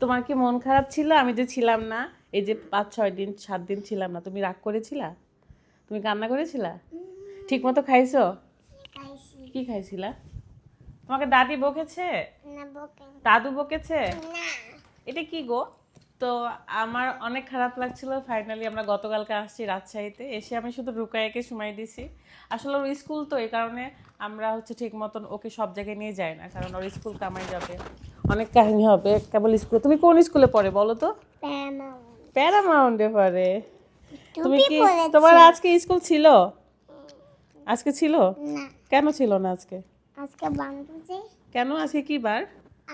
তোমার কি মন খারাপ ছিল? আমি যে ছিলাম না এই যে পাঁচ ছয় দিন সাত দিন ছিলাম না তুমি রাগ করেছিলা? তুমি কান্না করেছিলা? ঠিক মতো খাইছো? কি খাইছিলা? তোমাকে দাদি বকেছে? দাদু বকেছে? না। এটা কি গো? তো আমার অনেক খারাপ লাগছিল। ফাইনালি আমরা গতকালকে আসছি রাজশাহীতে। এসে আমি শুধু রুকাইকে সময় দিছি। আসলে ওর স্কুল তো এই কারণে আমরা হচ্ছে ঠিক মতন ওকে সব জায়গায় নিয়ে যাই না। কারণ ওর স্কুল কামাই যাবে অনেক কাহিনী হবে। কেবল স্কুল তুমি কোন স্কুলে পড়ে বলো তো? প্যারামাউন্ট প্যারামাউন্টে পড়ে। তুমি কি তোমার আজকে স্কুল ছিল? আজকে ছিল? কেন ছিল না আজকে? আজকে কেন? আজকে কি বার?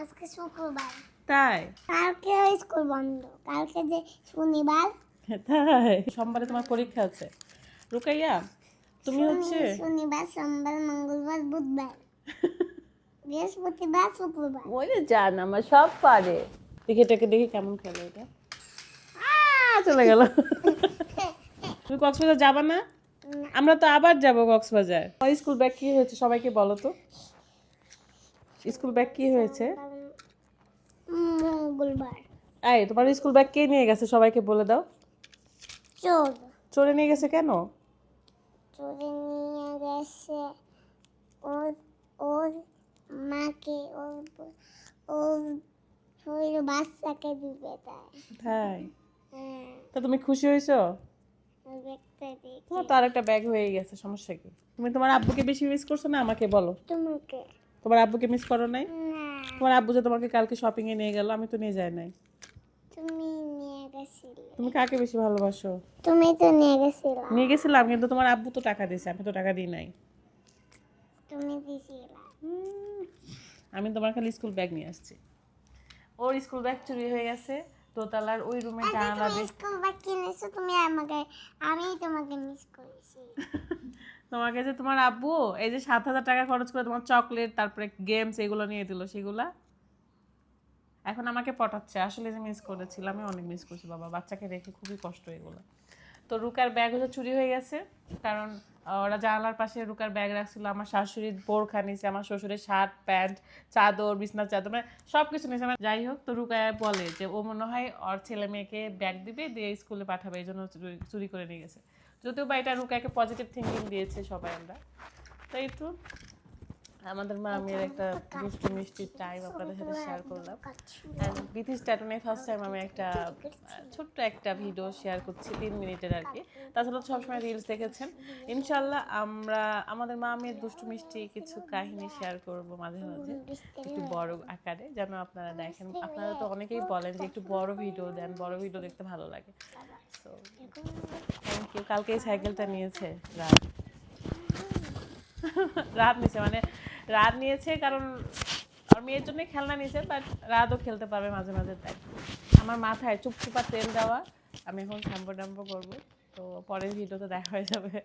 আজকে শুক্রবার। তাই? কালকে স্কুল বন্ধ। কালকে যে শনিবার। তাই? সোমবারে তোমার পরীক্ষা আছে। রুকাইয়া তুমি হচ্ছে শনিবার সোমবার মঙ্গলবার বুধবার। বৃহস্পতিবার শুক্রবার। ওই যে জান আমার সব পারে। দেখে এটাকে দেখি কেমন খেলে এটা। চলে গেল। তুমি কক্সবাজার যাবা না? আমরা তো আবার যাব কক্সবাজার। স্কুল ব্যাগ কি হয়েছে সবাইকে বলো তো? স্কুল ব্যাগ কি হয়েছে? মঙ্গলবার। এই তোমার স্কুল ব্যাগ কে নিয়ে গেছে? সবাইকে বলে দাও। চোর। চলে নিয়ে গেছে কেন? চোরে নিয়ে গেছে ওর ওর মাকে ওর ওর ওর বাচ্চাকে দিবে তাই। তাই? হ্যাঁ। তা তুমি খুশি হয়েছো? ওই তোমার তো আরেকটা ব্যাগ হয়ে গেছে সমস্যা কি? তুমি তোমার আব্বুকে বেশি মিস করছ না আমাকে বলো। তোমাকে? তোমার আব্বুকে মিস করো নাই? তোমার আব্বু যে তোমাকে কালকে শপিং এ নিয়ে গেল আমি তো নিয়ে যাই নাই। তুমি নিয়ে গেছিলে। তুমি কাকে বেশি ভালোবাসো? তুমি তো নিয়ে গেছিলে। নিয়ে গেছিলাম কিন্তু তোমার আব্বু তো টাকা দিয়েছে আমি তো টাকা দিই নাই। তুমি দিছিলে। আমি তোমার খালি স্কুল ব্যাগ নিয়ে আসছি। ওর স্কুল ব্যাগ চুরি হয়ে গেছে দোতলার ওই রুমে জানালা স্কুল ব্যাগ কিনেছো তুমি আমাকে আমি তোমাকে মিস করেছি। তোমাকে যে তোমার আব্বু এই যে সাত হাজার টাকা খরচ করে তোমার চকলেট, তারপরে গেমস এগুলো নিয়ে দিল, সেগুলা এখন আমাকে পটাচ্ছে। আসলে যে মিস করেছিলাম আমি অনেক মিস করছি, বাবা। বাচ্চাকে রেখে খুবই কষ্ট এগুলো। তো রুকার ব্যাগ হচ্ছে চুরি হয়ে গেছে, কারণ ওরা জানালার পাশে রুকার ব্যাগ রাখছিল। আমার শাশুড়ির বোরখা নিছে, আমার শ্বশুরের শার্ট প্যান্ট চাদর, বিছনার চাদর মানে সব কিছু নিয়েছে আমার যাই হোক, তো রুকায় বলে যে, ও মনে হয় ওর ছেলে মেয়েকে ব্যাগ দিবে, দিয়ে স্কুলে পাঠাবে। এই জন্য চুরি করে নিয়ে গেছে। যদিও বা এটা রুকাকে পজিটিভ থিঙ্কিং দিয়েছে সবাই আমরা। তাই তো? আমাদের মা আমি একটা দুষ্টু, মিষ্টি টাইম আপনাদের সাথে শেয়ার করলাম। বিথিস ট্যাটনে ফার্স্ট টাইম আমি একটা ছোট্ট একটা ভিডিও শেয়ার করছি, তিন মিনিটের আর কি। তাছাড়া সবসময় রিলস দেখেছেন। ইনশাল্লাহ আমরা, আমাদের মামির দুষ্টু, মিষ্টি কিছু কাহিনী শেয়ার করব মাঝে মাঝে, একটু বড় আকারে, যেন আপনারা দেখেন। আপনারা তো অনেকেই বলেন যে একটু বড় ভিডিও দেন, বড় ভিডিও দেখতে ভালো লাগে। তো থ্যাংক ইউ কালকে সাইকেলটা নিয়েছে রাত। রাত নিয়েছে মানে রাত নিয়েছে, কারণ আর মেয়ের জন্য খেলনা নিয়েছে বাট রাতও খেলতে পারবে মাঝে মাঝে, তাই। আমার মাথায় চুপচুপা তেল দেওয়া, আমি এখন শ্যাম্পু ট্যাম্পু করব, তো পরের ভিডিওতে দেখা হয়ে যাবে।